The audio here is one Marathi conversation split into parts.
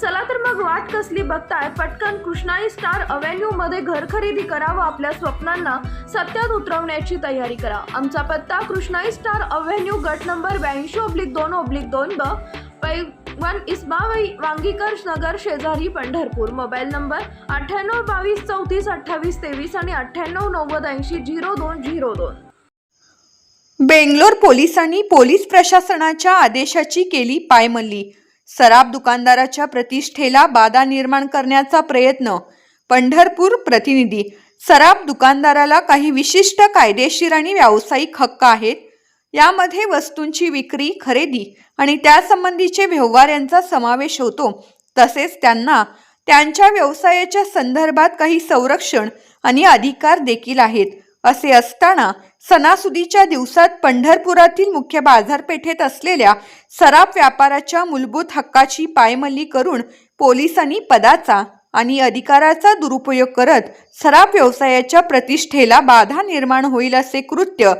चला तर मग वाट कसली बघताय. पटकन कृष्णाई स्टार अव्हेन्यू मध्ये घर खरेदी करा व आपल्या स्वप्नांना सत्यात उतरवण्याची तयारी करा. आमचा पत्ता कृष्णाई स्टार अव्हेन्यू गट नंबर ब्याऐंशी ओब्लिक दोन ओब्लिक दोन ब पै वन इस्माबाई वांगीकर नगर शेजारी पंढरपूर. मोबाईल नंबर अठ्ठ्याण्णव बावीस चौतीस अठ्ठावीस तेवीस आणि अठ्ठ्याण्णव नव्वद ऐंशी झिरो दोन झिरो दोन. बेंगलोर पोलिसांनी पोलीस प्रशासनाच्या आदेशाची केली पायमल्ली. सराब दुकानदाराच्या प्रतिष्ठेला बाधा निर्माण करण्याचा प्रयत्न पंढरपूर प्रतिनिधी. सराब दुकानदाराला काही विशिष्ट कायदेशीर आणि व्यावसायिक हक्क आहेत. यामध्ये वस्तूंची विक्री खरेदी आणि त्यासंबंधीचे व्यवहार यांचा समावेश होतो. तसेच त्यांना त्यांच्या व्यवसायाच्या संदर्भात काही संरक्षण आणि अधिकार देखील आहेत. असे असताना सणासुदीच्या दिवसात पंढरपुरातील मुख्य बाजारपेठेत असलेल्या सराफ व्यापाराच्या मूलभूत हक्काची पायमल्ली करून पोलिसांनी पदाचा आणि अधिकाराचा दुरुपयोग करत सराफ व्यवसायाच्या प्रतिष्ठेला बाधा निर्माण होईल असे कृत्य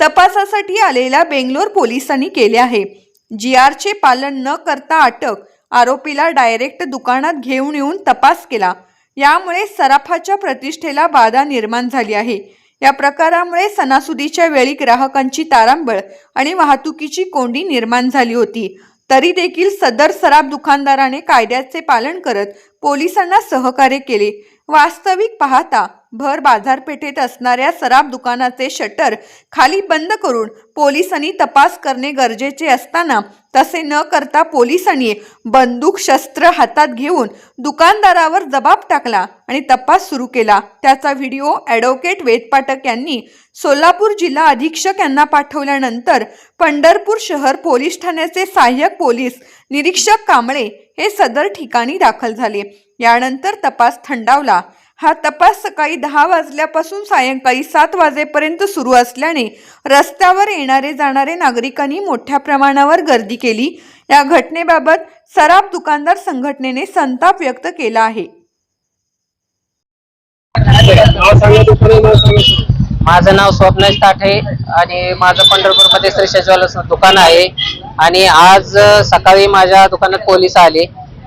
तपासासाठी आलेल्या बेंगलोर पोलिसांनी केले आहे. जी आरचे पालन न करता अटक आरोपीला डायरेक्ट दुकानात घेऊन येऊन तपास केला. यामुळे सराफाच्या प्रतिष्ठेला बाधा निर्माण झाली आहे. या प्रकारामुळे सणासुदीच्या वेळी ग्राहकांची तारांबळ आणि वाहतुकीची कोंडी निर्माण झाली होती. तरी देखील सदर सराब दुकानदाराने कायद्याचे पालन करत पोलिसांना सहकार्य केले. वास्तविक पाहता भर बाजारपेठेत असणाऱ्या सराब दुकानाचे शटर खाली बंद करून पोलिसांनी तपास करणे गरजेचे असताना तसे न करता पोलिसांनी बंदूक शस्त्र हातात घेऊन दुकानदारावर जबाब टाकला आणि तपास सुरू केला. त्याचा व्हिडिओ ॲडव्होकेट वेदपाठक यांनी सोलापूर जिल्हा अधीक्षक यांना पाठवल्यानंतर पंढरपूर शहर पोलीस ठाण्याचे सहाय्यक पोलीस निरीक्षक कांबळे हे सदर ठिकाणी दाखल झाले. यानंतर तपास थंडावला. हा तपास सकाळी दहा वाजल्यापासून सायंकाळी सात वाजेपर्यंत सुरू असल्याने रस्त्यावर येणारे जाणारे नागरिकांनी मोठ्या प्रमाणावर गर्दी केली. या घटनेबाबत सराफ दुकानदार संघटनेने संताप व्यक्त केला आहे. माझं नाव स्वप्नेश ताठे आणि माझं पंढरपूरमध्ये श्री ज्वेलर्स दुकान आहे. आणि आज सकाळी माझ्या दुकानात पोलीस आले.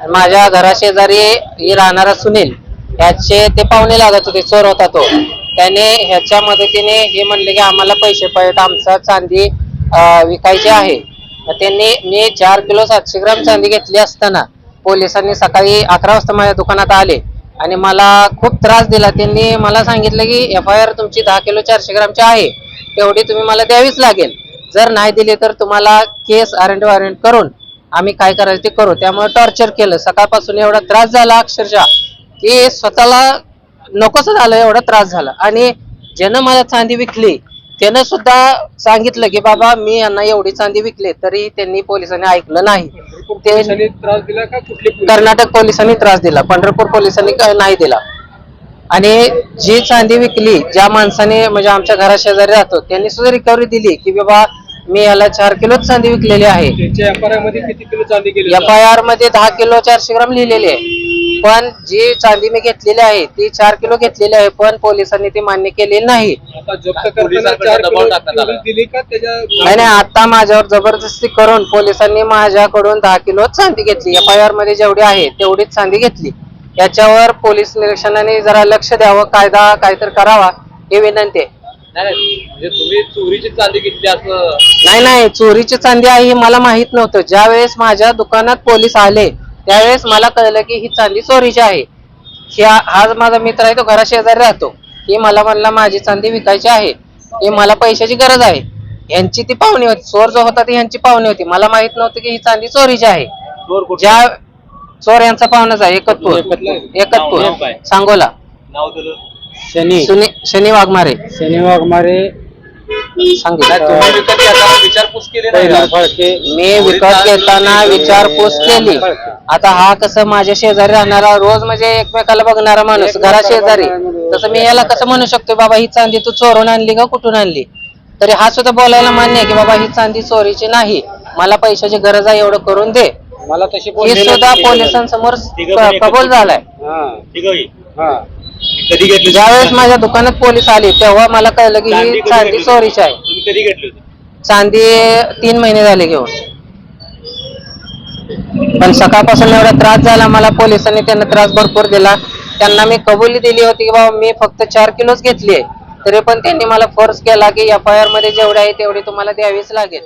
माझ्या घराशेजारी राहणारा सुनील ह्याचे ते पाहुणे लागत होते चोर होता तो. त्याने ह्याच्या मदतीने हे म्हणले की आम्हाला पैसे पाहिजेत आमचा चांदी विकायची आहे. त्यांनी मी चार किलो सातशे ग्राम चांदी घेतली असताना पोलिसांनी सकाळी अकरा वाजता माझ्या दुकानात आले आणि मला खूप त्रास दिला. त्यांनी मला सांगितलं की एफ आय आर तुमची दहा किलो चारशे ग्रामची आहे. तेवढी तुम्ही मला द्यावीच लागेल. जर नाही दिली तर तुम्हाला केस अरेंट वॉरंट करून आम्ही काय करायचं ते करू. त्यामुळे टॉर्चर केलं. सकाळपासून एवढा त्रास झाला अक्षरशः. की स्वतःला नकोच झालं एवढा त्रास झाला. आणि ज्यानं मला चांदी विकली त्यानं सुद्धा सांगितलं की बाबा मी यांना एवढी चांदी विकली तरी त्यांनी पोलिसांनी ऐकलं नाही. ते पोलिसांनी त्रास दिला का कुठले पोलीस? कर्नाटक पोलिसांनी त्रास दिला. पंढरपूर पोलिसांनी नाही दिला. आणि जी चांदी विकली ज्या माणसाने म्हणजे आमच्या घराशेजारी राहतो त्यांनी सुद्धा रिकव्हरी दिली की बाबा मी याला चार किलो चांदी विकलेली आहे. त्यांच्या एफमध्ये किती किलो चांदी गेली एफ आय आरमध्ये दहा किलो चारशे ग्राम लिहिलेली आहे. पण जी चांदी मी घेतलेली आहे ती चार किलो घेतलेली आहे पण पोलिसांनी ती मान्य केलेली नाही. आता जप्त करताना चार किलो चोरी दिली का त्याच्या नाही नाही आता माझ्यावर जबरदस्ती करून पोलिसांनी माझ्याकडून दहा किलो चांदी घेतली. एफ आय आरमध्ये जेवढी आहे तेवढीच चांदी घेतली. याच्यावर पोलीस निरीक्षणाने जरा लक्ष द्यावं कायदा काहीतरी करावा ही विनंती आहे. म्हणजे तुम्ही चोरीची चांदी घेतली असं. नाही नाही. चोरीची चांदी आहे हे मला माहीत नव्हतं. ज्या वेळेस माझ्या दुकानात पोलीस आले त्यावेळेस मला कळलं की ही चांदी चोरीची आहे. ह्या हा माझा मित्र आहे तो घराशेजारी राहतो. की मला म्हणला माझी चांदी विकायची आहे. की मला पैशाची गरज आहे. यांची ती पाहुणी होती. चोर जो होता ती यांची पाहुणी होती. मला माहीत नव्हतं की ही चांदी चोरीची आहे. चोर कुठे ज्या चोर यांचा पाहुणाच आहे. एकतपूर. एकतपूर. सांगोला. नाव शनी. शनी शनी वाघमारे. शनी वाघमारे. सांगितलं. तुम्ही विकत घेताना विचारपूस केली नाही. का? फळके. मी विकत घेताना विचारपूस केली. आता हा कसं माझ्या शेजारी राहणारा रोज म्हणजे एकमेकाला बघणारा माणूस घरा शेजारी. तसं मी याला कसं म्हणू शकतो बाबा ही चांदी तू चोरून आणली का कुठून आणली? तरी हा सुद्धा बोलायला मान्य आहे की बाबा ही चांदी चोरीची नाही. मला पैशाची गरज आहे एवढं करून दे. मला तशी हे सुद्धा पोलिसांसमोर कबूल झालाय. कधी घेतली ज्यावेळेस माझ्या दुकानात पोलीस आले तेव्हा मला कळलं की ही चांदी चोरीची आहे. तुम्ही कधी घेतली होती? चांदी तीन महिने झाले घेऊन. पण सकाळपासून एवढा त्रास झाला मला पोलिसांनी त्यांना त्रास भरपूर दिला. त्यांना मी कबुली दिली होती की बाबा मी फक्त चार किलोच घेतली आहे. तरी पण त्यांनी मला फोर्स केला की एफ आय आरमध्ये जेवढे आहे तेवढी तुम्हाला द्यावीच लागेल.